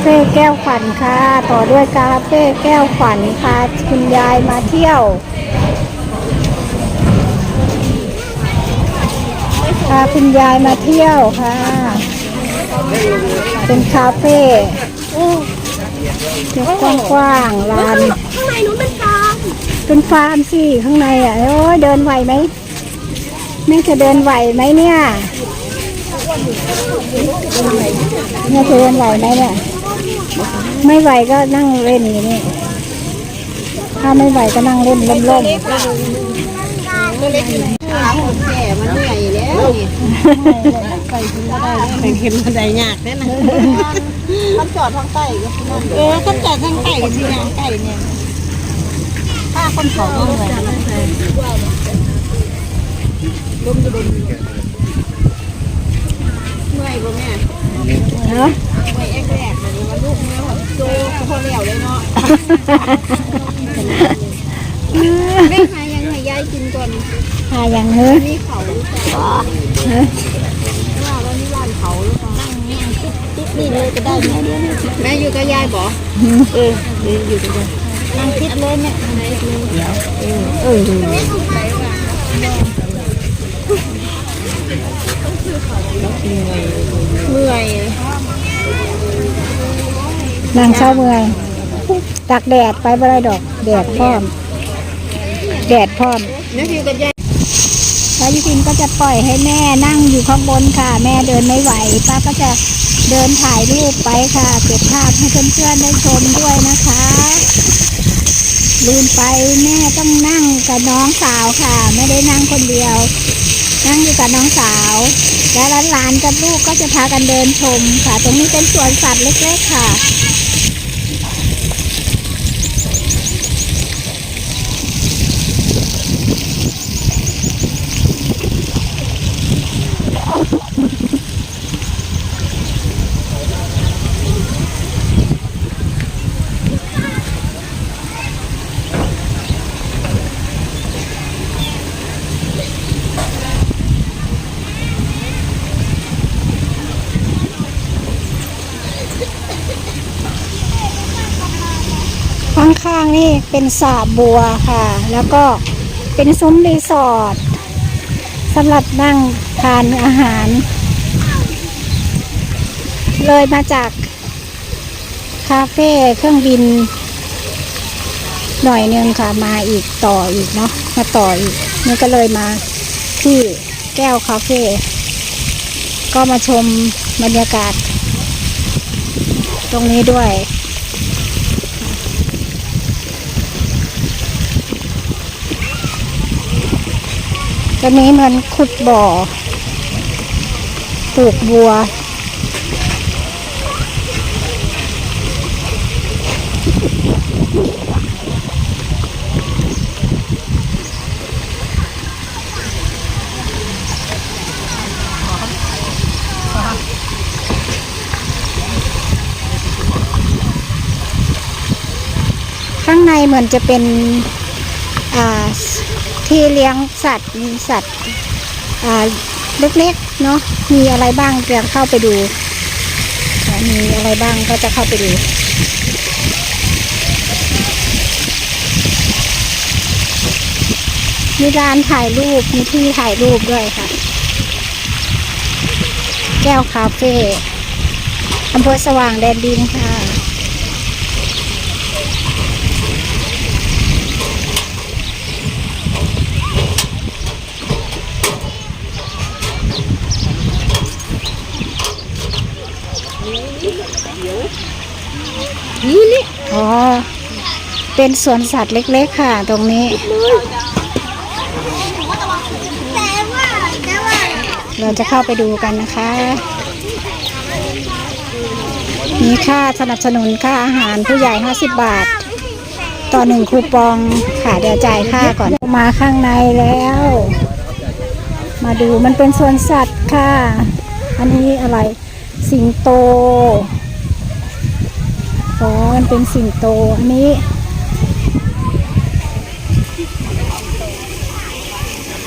เฟ่แก้วขวัญค่ะ ต่อด้วยคาเฟ่แก้วขวัญค่ะคุณยายมาเที่ยวพาคุณยายมาเที่ยวค่ะ เป็นคาเฟ่เดี๋ยวกว้างๆลานข้างในนู้นเป็นฟาร์มเป็นฟาร์มสิข้างในอะโอ้ยเดินไหวไหมแม่จะเดินไหวไหมเนี่ยแม่จะเดินไหวไหมเนี่ย ไม่ไหวก็นั่งเล่นอยู่นี่ถ้าไม่ไหวก็นั่งเล่นล่มตัวเล็กขาผมแก่มันเหนื่อยแล้วนี่ไปกินก็ได้ไปเห็นบันไดยากแน่นะมันจอดทางใต้ก็เออก็จอดทางใต้ก็สิยางใต้เนี่ยถ้าคนเขาต้องเลยลมจะดม เมื่อยบ่แม่เนาะเมื่อยแอกแรกเลยว่าลูกเมื่อยโจก็พอแล้วเลยเนาะแม่หายังให้ยายกินก่อนหาย่างเฮ้ยนี่เขาหรือเปล่าเฮ้ยว่าว่านี่ร้านเขาหรือเปล่านั่งติ๊กติ๊กนี่เลยก็ได้แม่แม่อยู่กับยายบ่เออดีอยู่กับยายนั่งคิดเลยแม่นั่งคิดเลยเดี๋ยวเออ เมื่อยนางเช้าเมื่อยตากแดดไปบ่ได้ดอก แดดพร้อม แดดพร้อมแม่อยู่กับยายแล้วยุพินก็จะปล่อยให้แม่นั่งอยู่ข้างบนค่ะ แม่เดินไม่ไหว ป้าก็จะเดินถ่ายรูปไปค่ะ เก็บภาพให้เพื่อนๆได้ชมด้วยนะคะ ลืมไปแม่ต้องนั่งกับน้องสาวค่ะ ไม่ได้นั่งคนเดียว นั่งอยู่กับน้องสาว และหลานๆกับลูกก็จะพากันเดินชมค่ะ ตรงนี้เป็นสวนสัตว์เล็กๆค่ะ นี่เป็นสระบัวค่ะ แล้วก็เป็นซุ้มรีสอร์ทสำหรับนั่งทานอาหาร เลยมาจากคาเฟ่เครื่องบิน หน่อยนึงค่ะมาอีกต่ออีกเนาะมาต่ออีก นี่ก็เลยมาที่แก้วคาเฟ่ก็มาชมบรรยากาศ ตรงนี้ด้วย จะมีเหมือนขุดบ่อปลูกบัว ข้างในเหมือนจะเป็น อ่า ที่เลี้ยงสัตว์มีสัตว์เล็กๆเนาะมีอะไรบ้างจะเข้าไปดู มีอะไรบ้างก็จะเข้าไปดูมีร้านถ่ายรูปมีที่ถ่ายรูปด้วยค่ะ แก้วคาเฟ่อำเภอสว่างแดนดินค่ะ นี่นี่อ๋อ เป็นสวนสัตว์เล็ก ๆ ค่ะ ตรงนี้ เราจะเข้าไปดูกันนะคะ มีค่าสนับสนุนค่าอาหารผู้ใหญ่ 50 บาท ต่อหนึ่งคูปองค่ะเดี๋ยวจ่ายค่าก่อนมาข้างในแล้ว มาดูมันเป็นสวนสัตว์ค่ะ อันนี้อะไร สิงโต อ๋อมันเป็นสิงโต อันนี้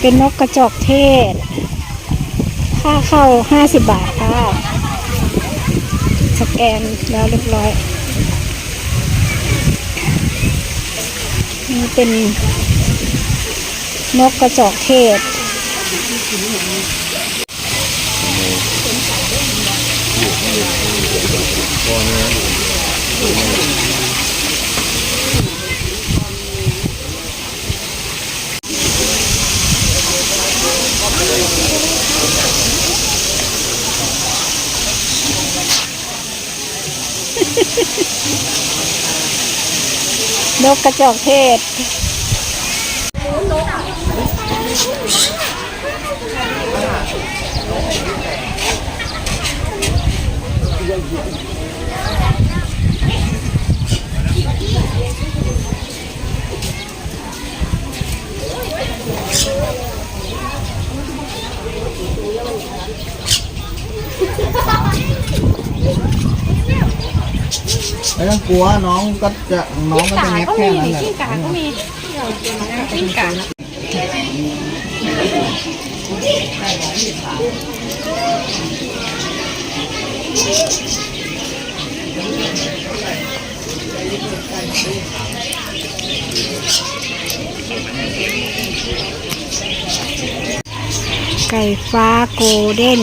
เป็นนกกระจอกเทศ ค่าเข้า50บาทค่ะ สแกนแล้วเรียบร้อย นี่เป็นนกกระจอกเทศ นกกระจอกเทศ ไม่ต้องกลัวน้องก็จะน้องก็จะแงบแค่นั้นแหละกิ้งก่าก็มีกิ้งก่าไก่ฟ้าโกลเด้น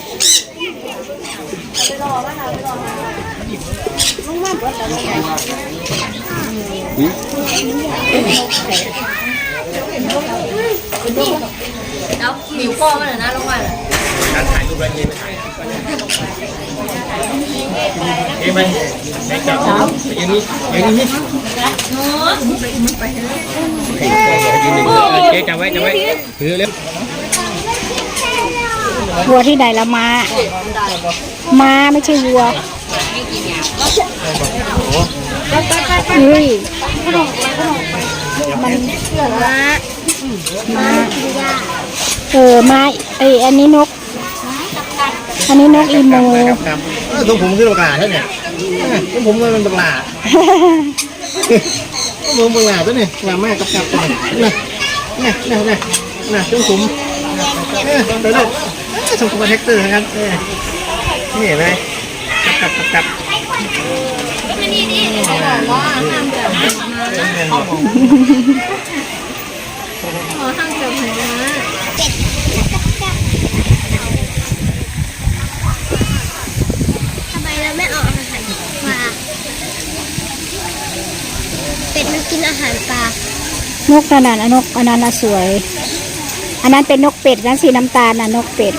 กเอ๊ะโอ้ยหน้าจอแล้วหิวคอมันเหรอนะลงมาเอ้ยมันไม่จับอย่างนี้อย่างนี้เจ๊จำไว้จำไว้ถือเร็ว วัวที่ไหนละมาม้าไม่ใช่วัวเฮ้ยมันม้าม้าเออม้าไอยอันนี้นก อันนี้นกอีโมครับเออตัวผมคือปลาใช่ไหมตัวผมมันเป็นปลาตัวผมปลาตัวนี้ปลามากกับกับตัวนี้นะนะนะนะนะตัวผมเออตัวนี้ ส่งตัวแท็กเตอร์ครับเออนี่เห็นไหมกับกับกับกับทำไมเราไม่เอาอาหารปลาเป็ดมันกินอาหารปลานกนั่นน่ะนกอันนั้นน่ะสวย อันนั้นเป็นนกเป็ดนะสีน้ำตาลน่ะนกเป็ด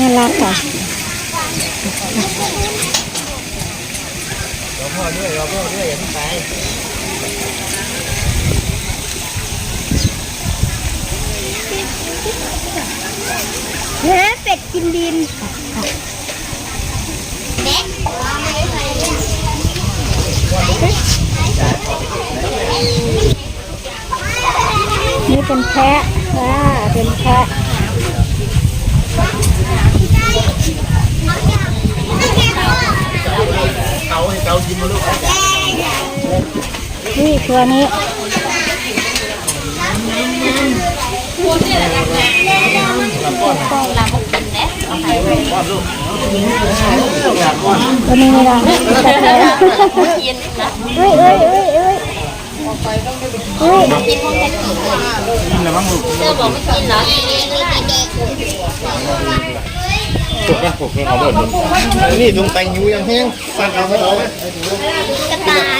น่ารักอะรอพ่อด้วยรอพ่อด้วยอย่าเพิ่งไปเฮ้เป็ดกินดินนี่เป็นแพะว้าเป็นแพะ เกาให้เกากินมาลูก นี่ตัวนี้ตัวนี้ไม่ได้แต่แพะเฮ้ยเฮ้ยเฮ้ยเฮ้ยเฮ้ยกินแล้วบ้างลูกเธอบอกไม่กินเหรอกินเองเลยเด็กถูกนะถูกเขาเบิดนี่ตรงแตงยูยังแห้งฟันเอาไม่เอาไหมกระต่าย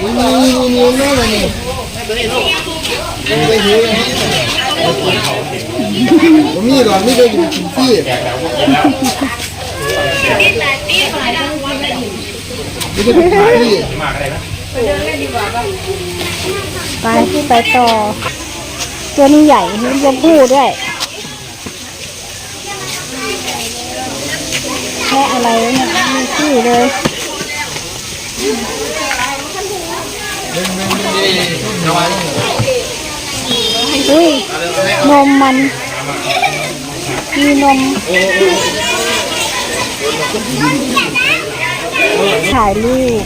นี่นี่นี่แม่เลยนี่ตัวนี้ลูกไปหิวยังแห้งผมมีหรอไม่เคยกินกินที่นี่ก็เป็นขายนี่ไปไปต่อ ตัวนี้ใหญ่มีตัวผู้ด้วยแค่อะไรเนี่ยมีที่เลย อุ้ยนมมันมีนมถ่ายรูป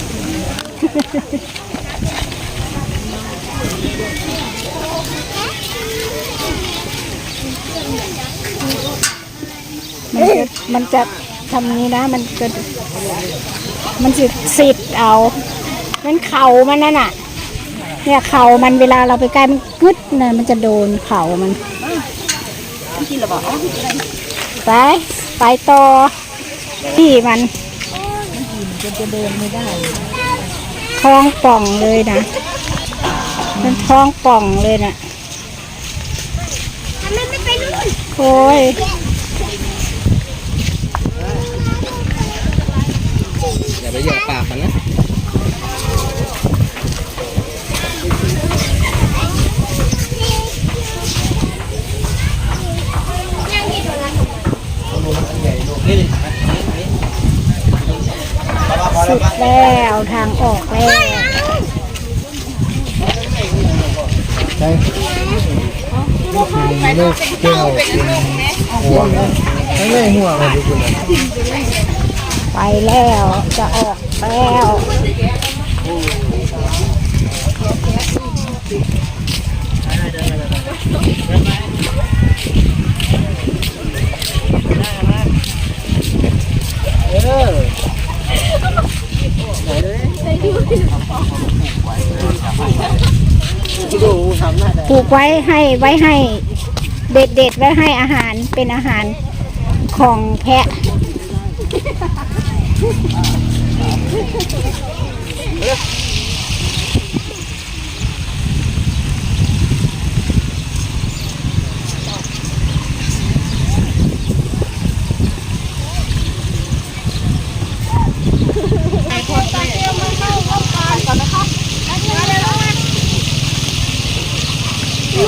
มันจะมันจะทำนี้นะ มันจะมันจะสิดเอา มันเข่ามันนั่นน่ะ เนี่ยเข่ามันเวลาเราไปใกล้มันกึดนะมันจะโดนเข่ามันไปไปต่อที่มันจะเดินไม่ได้ท้องป่องเลยนะมันท้องป่องเลยนะทำไมไม่ไปนู่นโอ้ยอย่าไปเหยียบปากมันนะ สุด แล้วทางออกแล้วใช่ไม่ได้เกี่ยวหัวไม่ได้หัวมันดูคุณไปแล้วจะออกแล้วดูทำห ปลูกไว้ให้ไว้ให้ เด็ดเด็ดไว้ให้อาหารเป็นอาหารของแพะ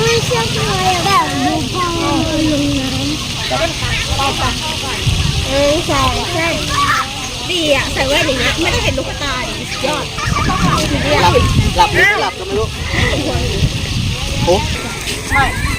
ไม่เชื่อใครแบบดูพอง ลงน้ำเอ้ยใส่ใช่ดีอะใส่แว่นอย่างเงี้ยไม่ได้เห็นลูกตาดิสุดยอดหลับหลับไม่หลับก็ไม่รู้โอ้มี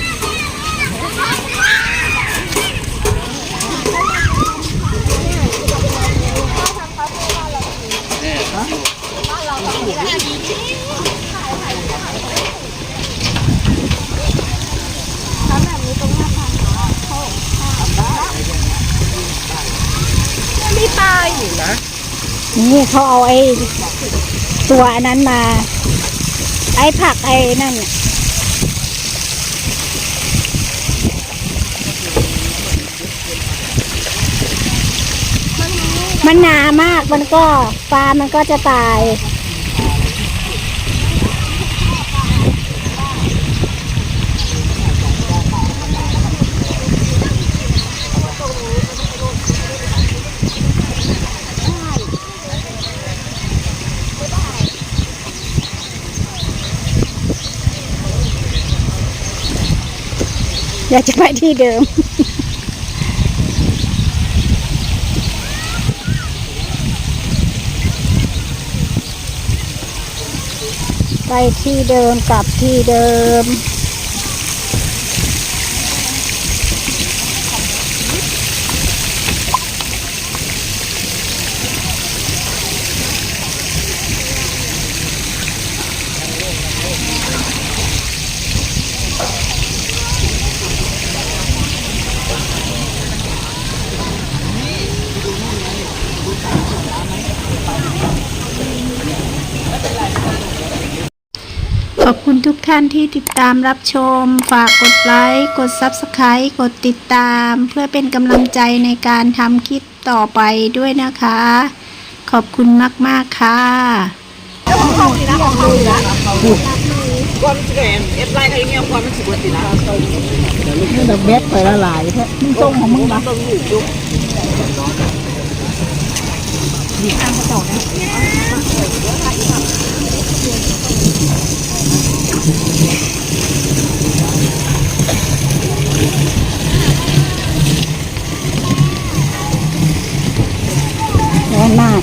อยู่นะนี่เขาเอาไอ้ตัวอันนั้นมา ไอ้ผักไอ้นั่นมันหนามากมันก็ปลามันก็จะตาย อยากจะไปที่เดิม ไปที่เดิมกลับที่เดิม ท่านที่ติดตามรับชม ฝากกดไลค์ กด Subscribe กดติดตาม เพื่อเป็นกำลังใจในการทำคลิปต่อไปด้วยนะคะ ขอบคุณมาก ๆ ค่ะความเสียเอฟไลน์ใครเงี้ยความมันสุดติละนี่ดอกเบ็ดไปละหลายแท้มึงส่งของมึงปะต้องอยู่ยุ ร้อนมาก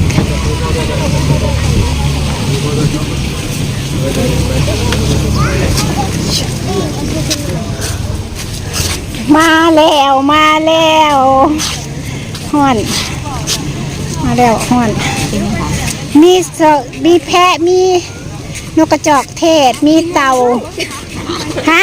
มาแล้วมาแล้วห่อนมาแล้วห่อน มีเสมีแพะมี นกกระจอกเทศมีเต่าฮะ